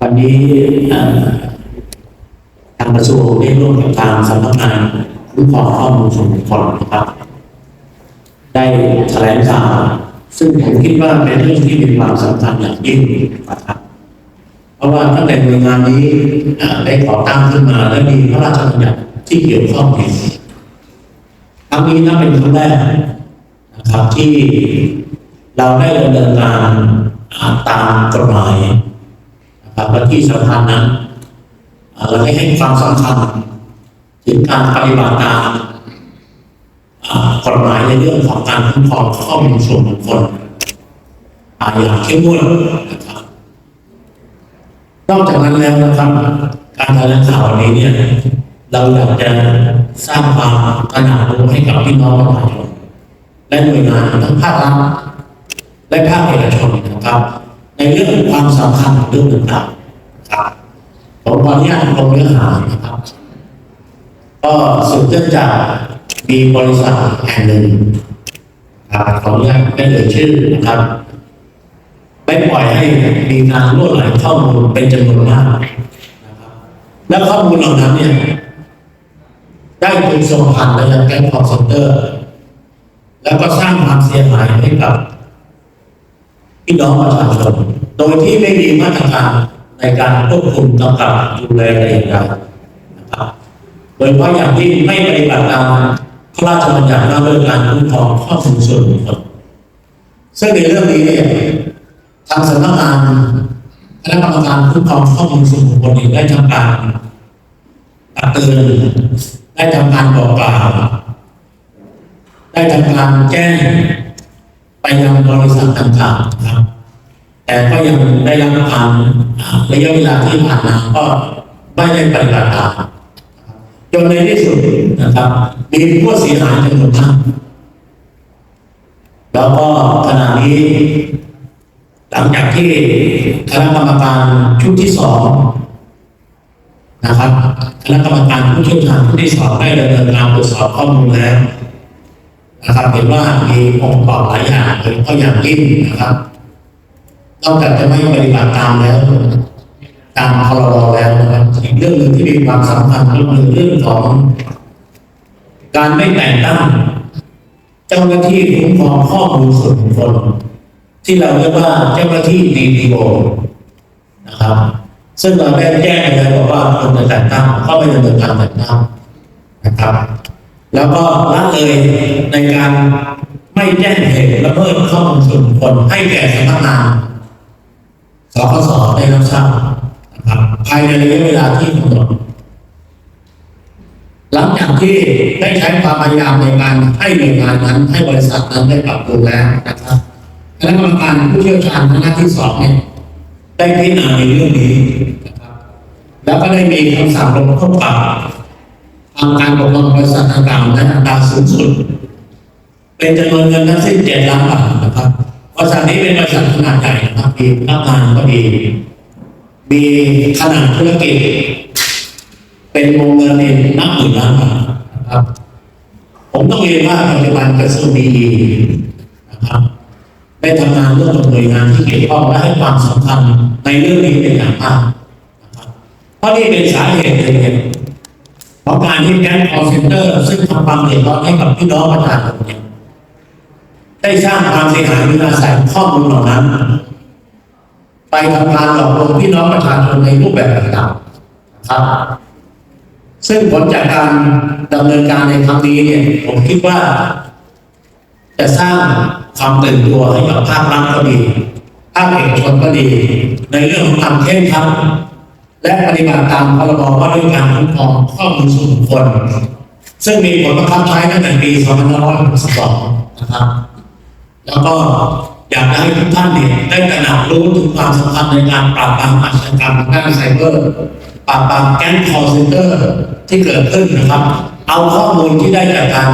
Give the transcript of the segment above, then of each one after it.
วันนี้ทางกระทรวงได้ร่วมกับทางสำนักงานคุ้มครองข้อมูลส่วนบุคคลนะครับ ได้แถลงข่าวซึ่งผมคิดว่าเป็นเรื่องที่มีความสำคัญอย่างยิ่งนะครับ เพราะว่าตั้งแต่หน่วยงานนี้ได้ก่อตั้งขึ้นมาและมีพระราชบัญญัติที่เกี่ยวข้องเองครั้งนี้นับเป็นครั้งแรกนะครับที่เราได้ดำเนินการตามกฎหมาย ครับและที่สำคัญนั้นเราได้ให้ความสำคัญถึงการปฏิบัติตามอ่ากฎหมายในเรื่องของการคุ้มครองข้อมูลส่วนบุคคลอย่างเข้มงวดนะครับนอกจากนั้นแล้วนะครับการแถลงข่าวนี้เนี่ยเราอยากจะสร้างความตระหนักรู้ให้กับพี่น้องประชาชนและหน่วยงานทั้งภาครัฐและภาคเอกชนนะครับ ในเรื่องความสำคัญของเรื่องต่างๆนะครับ ผมขออนุญาตลงเนื้อหานะครับ ก็สืบเนื่องจากมีบริษัทแห่งหนึ่งครับขออนุญาตไม่เอ่ยชื่อนะครับไม่ปล่อยให้มีการล่วไหลข้อมูลเป็นจำนวนมากนะครับและข้อมูลเหล่านั้นเนี่ยได้ถูกส่งผ่านไปยังแก๊งคอร์เซนเตอร์ แล้วก็สร้างความเสียหายให้กับพี่น้องประชาชนโดยที่ไม่มีมาตรการ ในการควบคุมกำกับดูแลแต่างใดนะครับโดยเฉพาะอย่างที่ไม่ปฏิบัติตามพระราชบัญญัติว่าด้วยการคุ้มครองข้อมูลส่วนบุคคลซึ่งในเรื่องนี้เนี่ยทางสำนักงานคณะกรรมการคุ้มครองข้อมูลส่วนบุคคลเองได้ทำการตักเตือนได้ทำการบอกกล่าวได้ทำการแจ้งไปยังบริษัทต่างๆนะครับ แต่ก็ยังได้รับการ ระยะเวลาที่ผ่านมาก็ไม่ได้ปฏิบัติตามจนในที่สุดนะครับ มีผู้เสียหายจำนวนมากแล้วก็ขณะนี้ หลังจากที่คณะกรรมการชุดที่สองนะครับคณะกรรมการผู้เชี่ยวชาญชุดที่สองได้ดำเนินการตรวจสอบข้อมูลแล้วนะครับเห็นว่ามีองค์ประกอบหลายอย่างโดยเฉพาะอย่างยิ่งนะครับ นอกจากจะไม่ปฏิบัติตามแล้ว ตามพรบแล้วนะครับอีกเรื่องหนึ่งที่มีความสำคัญก็คือเรื่องของ การไม่แต่งตั้ง เจ้าหน้าที่คุ้มครองข้อมูลส่วนบุคคลที่เราเรียกว่าเจ้าหน้าที่ DPO นะครับ ซึ่งเราได้แจ้งไปแล้วบอกว่าควรจะแต่งตั้งก็ไม่ดำเนินการแต่งตั้งนะครับ แล้วก็ละเลยในการไม่แจ้งเหตุละเมิดข้อมูลส่วนบุคคลให้แก่สำนักงาน คสได้รับทราบนะครับภายในระยะเวลาที่กำหนดหลังจากที่ได้ใช้ความพยายามในการให้หน่วยงานนั้น ให้บริษัทนั้นได้ปรับปรุงแล้วนะครับคณะกรรมการผู้เชี่ยวชาญคณะที่สองเนี่ยได้พิจารณาในเรื่องนี้นะครับ แล้วก็ได้มีคำสั่งลงโทษปรับทางการปกครองบริษัทต่างๆนั้นอัตราสูงสุด เป็นจำนวนเงินทั้งสิ้นเจ็ดล้านบาท บริษัทนี้เป็นบริษัทขนาดใหญ่นะครับมีพนักงานก็ดีมีขนาดธุรกิจ เป็นวงเงินนับหมื่นล้านบาทนะครับ ผมต้องเรียนว่าปัจจุบันกระทรวงดีนะครับได้ทำงานร่วมกับหน่วยงานที่เกี่ยวข้องและให้ความสำคัญในเรื่องนี้เป็นอย่างมากนะครับเพราะนี่เป็นสาเหตุหนึ่งของการที่แก๊งคอร์เซนเตอร์ซึ่งทำความเดือดร้อนให้กับพี่น้องประชาชนเนี่ย ได้สร้างความเสียหายโดยอาศัยข้อมูลเหล่านั้น ไปทำการหลอกลวงพี่น้องประชาชนในรูปแบบต่างๆครับ ซึ่งผลจากการดำเนินการในครั้งนี้เนี่ยผมคิดว่า จะสร้างความตื่นตัวให้กับภาครัฐก็ดีภาคเอกชนก็ดี ในเรื่องของความเข้มขังและปฏิบัติตามพรบว่าด้วยการคุ้มครองข้อมูลส่วนบุคคลซึ่งมีผลบังคับใช้ตั้งแต่ปี2562นะครับ แล้วก็อยากให้ทุกท่านเนี่ยได้ตระหนักรู้ถึงความสำคัญในการปราบปรามอาชญากรรมทางด้านไซเบอร์ปราบปรามแก๊งคอร์เซนเตอร์ที่เกิดขึ้นนะครับ เอาข้อมูลที่ได้จากการ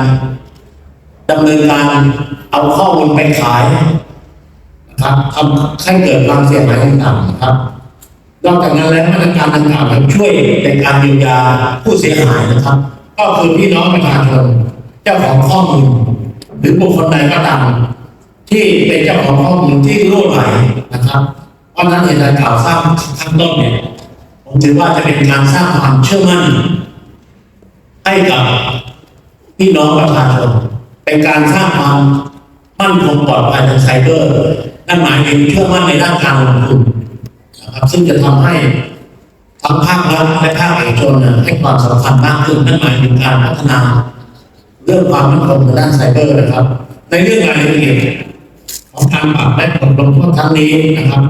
ดำเนินการเอาข้อมูลไปขายนะครับทำให้เกิดความเสียหายต่างๆนะครับนอกจากนั้นแล้วมาตรการต่างๆยังช่วยในการเยียวยาผู้เสียหายนะครับ ก็คือพี่น้องประชาชนเจ้าของข้อมูลหรือบุคคลใดก็ตาม ที่เป็นเจ้าของข้อมูลที่รั่วไหลนะครับ เพราะฉะนั้นเหตุการณ์กล่าวสร้างข้างต้นเนี่ยผมถือว่าจะเป็นการสร้างความเชื่อมั่น ให้กับพี่น้องประชาชนเป็นการสร้างความมั่นคงปลอดภัยทางไซเบอร์นั่นหมายถึงเชื่อมั่นในด้านการลงทุนนะครับซึ่งจะทำให้ทั้งภาครัฐและภาคเอกชนนะให้ความสำคัญมากขึ้นนั่นหมายถึงการพัฒนา เรื่องความมั่นคงในด้านไซเบอร์นะครับ ในเรื่องรายละเอียด ของการปรับและบทลงโทษครั้งนี้นะครับ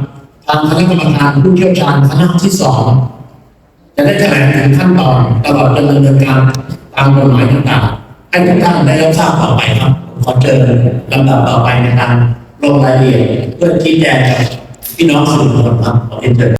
ทางคณะกรรมการผู้เชี่ยวชาญคณะที่สองจะได้แถลงถึงขั้นตอนตลอดดำเนินการตามกฎหมายต่างๆให้ทุกท่านได้รับทราบต่อไปครับ ขอเชิญลำดับต่อไปในการลงรายละเอียดเพื่อชี้แจงกับพี่น้องสื่อมวลชนครับขอเรียนเชิญ